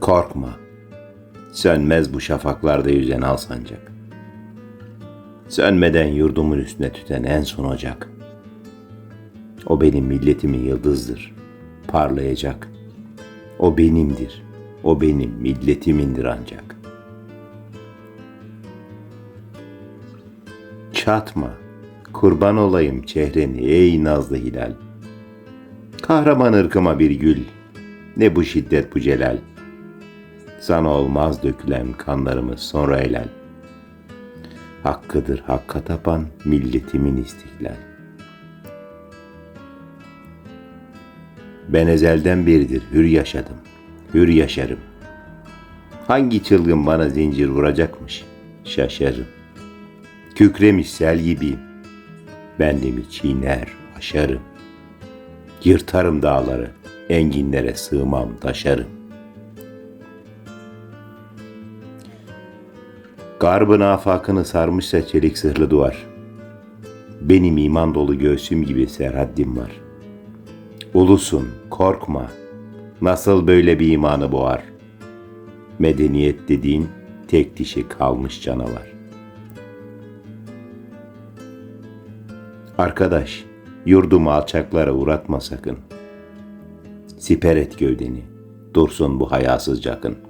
Korkma. Sönmez bu şafaklarda yüzen al sancak. Sönmeden yurdumun üstüne tüten en son ocak. O benim milletimin yıldızdır. Parlayacak. O benimdir. O benim milletimindir ancak. Çatma. Kurban olayım çehreni ey nazlı hilal. Kahraman ırkıma bir gül. Ne bu şiddet bu celal. Sana olmaz dökülen kanlarımız sonra helal. Hakkıdır hakka tapan milletimin istiklal. Ben ezelden beridir hür yaşadım, hür yaşarım. Hangi çılgın bana zincir vuracakmış, şaşarım. Kükremiş sel gibiyim, bendimi çiğner, aşarım. Yırtarım dağları, enginlere sığmam, taşarım. Garbın afakını sarmışsa çelik sırlı duvar. Benim iman dolu göğsüm gibi serhaddim var. Ulusun, korkma. Nasıl böyle bir imanı boğar? Medeniyet dediğin tek dişi kalmış canavar. Arkadaş, yurdumu alçaklara uğratma sakın. Siper et gövdeni, dursun bu hayasız cakın.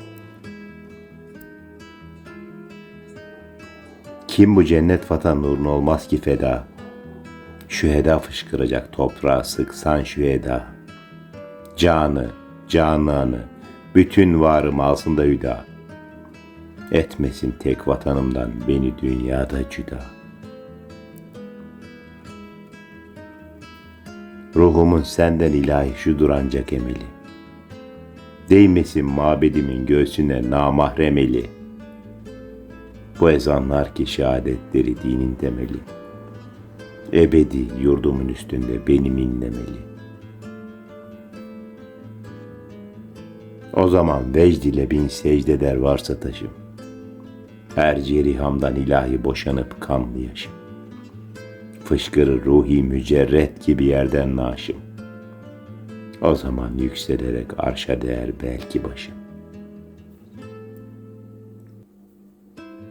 Kim bu cennet vatan nuruna olmaz ki feda? Şu heda fışkıracak toprağa sıksan şu heda. Canı, cananı, bütün varım alsın da hüda. Etmesin tek vatanımdan beni dünyada cüda. Ruhumun senden ilahi şudur ancak emeli. Değmesin mabedimin göğsüne namahrem eli. Bu ezanlar ki şehadetleri dinin temeli. Ebedi yurdumun üstünde benim inlemeli. O zaman vecd ile bin secde der varsa taşım. Her cerihamdan ilahi boşanıp kanlı yaşım. Fışkırır ruhi mücerret gibi yerden naşım. O zaman yükselerek arşa değer belki başım.